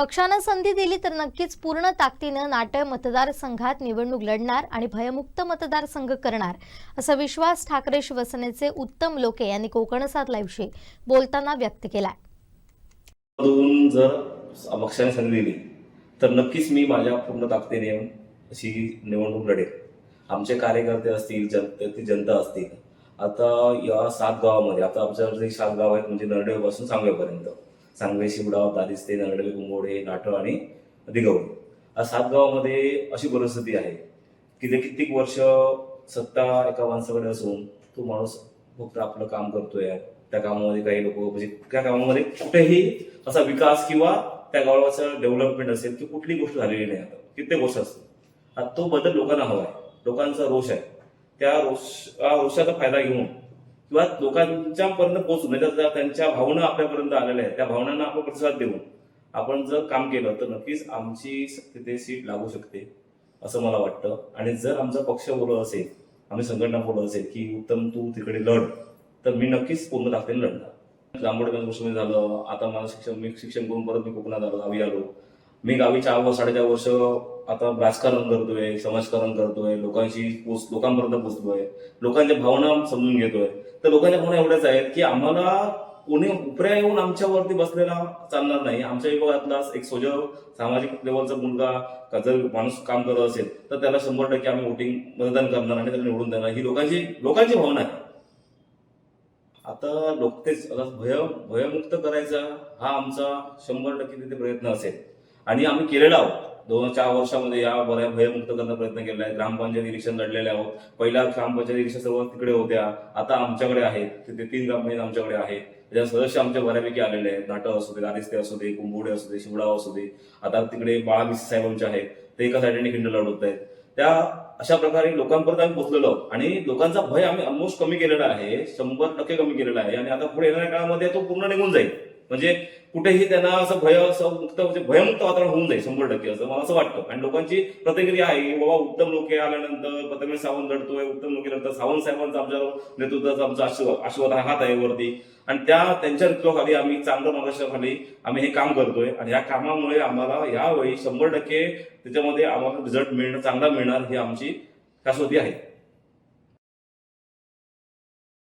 पक्षानं संधी दिली तर नक्कीच पूर्ण ताकदीनं नाटय मतदारसंघात निवडणूक लढणार आणि भयमुक्त मतदारसंघ करणार असा विश्वास ठाकरे शिवसेनेचे उत्तम लोके यांनी कोकण सात लाईव्हशी बोलताना व्यक्त केलाय. जर पक्षाने संधी दिली तर नक्कीच मी माझ्या पूर्ण ताकदीने अशी निवडणूक लढेल. आमचे कार्यकर्ते असतील जनतेची जनता असतील. आता या सात गावामध्ये आता आमच्या जे सात गाव आहेत म्हणजे नरडेपासून सांगवेपर्यंत सांगवे शिवडाव दादिस्ते नरडवे कुंभोडे नाटळ आणि दिगवडी या सात गावामध्ये अशी परिस्थिती आहे की ते कित्येक वर्ष सत्ता एका माणसाकडे असून तो माणूस फक्त आपलं काम करतोय. त्या कामामध्ये काही लोक म्हणजे त्या कामामध्ये कुठेही असा विकास किंवा त्या गावाचं डेव्हलपमेंट असेल की कुठली गोष्ट झालेली नाही आता. कित्येक गोष्ट असते आता तो बदल लोकांना हवा आहे. लोकांचा रोष आहे. त्या रोष रोषाचा फायदा घेऊन किंवा लोकांच्या पर्यंत पोहोचून नाही म्हणजे तर त्यांच्या भावना आपल्यापर्यंत आलेल्या आहेत. त्या भावनांना आपण प्रतिसाद देऊन आपण जर काम केलं तर नक्कीच आमची तिथे सीट लागू शकते असं मला वाटतं. आणि जर आमचा पक्ष बोलत असेल आम्ही संघटना बोलत असेल की उत्तम तू तिकडे लढ तर मी नक्कीच पूर्ण ताकदीने लढणार. लांबोडे गोष्टी झालं आता माझं शिक्षण मी शिक्षण करून परत मी कोकणात आलो गावी आलो. मी गावी चार वर्ष साडेचार वर्ष आता राजकारण करतोय समाजकारण करतोय लोकांशी पोच लोकांपर्यंत पोचतोय. लोकांच्या भावना समजून घेतोय. तर लोकांच्या भावना एवढ्याच आहेत की आम्हाला कोणी उपऱ्या येऊन आमच्यावरती बसलेला चालणार नाही. आमच्या विभागातला एक सोजव सामाजिक लेवलचा मुलगा का जर माणूस काम करत असेल तर त्याला शंभर टक्के आम्ही वोटिंग मतदान करणार आणि त्याला निवडून देणार. ही लोकांची लोकांची भावना आहे. आता लोक तेच आता भय भयमुक्त करायचा हा आमचा शंभर टक्के तिथे प्रयत्न असेल. आणि आम्ही केलेला आहोत. दोन चार वर्षामध्ये या बऱ्या भयमुक्त करण्याचा प्रयत्न केला आहे. ग्रामपंचायत इलेक्शन लढलेले आहोत. पहिल्या ग्रामपंचायत इलेक्शन सर्व तिकडे होत्या. आता आमच्याकडे आहेत. तिथे तीन ग्रामपंचायत आमच्याकडे आहेत. त्या सदस्य आमच्या बऱ्यापैकी आलेले आहेत. नाटक असू दे दारिस्ते असू दे कुंभोडे असू दे शिवडाव असू दे. आता तिकडे बाळाबिस साहेब आमचे आहेत. ते एका साईडने खिंड लढवत आहेत. त्या अशा प्रकारे लोकांपर्यंत आम्ही पोहोचलेलो आणि लोकांचा भय आम्ही ऑलमोस्ट कमी केलेला आहे. शंभर टक्के कमी केलेला आहे. आणि आता पुढे येणाऱ्या काळामध्ये तो पूर्ण निघून जाईल. म्हणजे कुठेही त्यांना असं भय असं मुक्त म्हणजे भयमुक्त वातावरण होऊन जाईल शंभर टक्के असं मला असं वाटतं. आणि लोकांची प्रतिक्रिया आहे की बाबा उत्तम लोके आल्यानंतर पतंग सावंत लढतोय उत्तम लोके लढतात. सावंत साहेबांचा आमच्या नेतृत्वाचा आमचा आशीर्वाद हात आहे वरती. आणि त्या त्यांच्या नेतृत्वाखाली आम्ही चांगलं मार्गदर्शनाखाली आम्ही हे काम करतोय. आणि या कामामुळे आम्हाला यावेळी शंभर टक्के त्याच्यामध्ये आम्हाला रिझल्ट मिळणं चांगला मिळणार ही आमची शाश्वती आहे.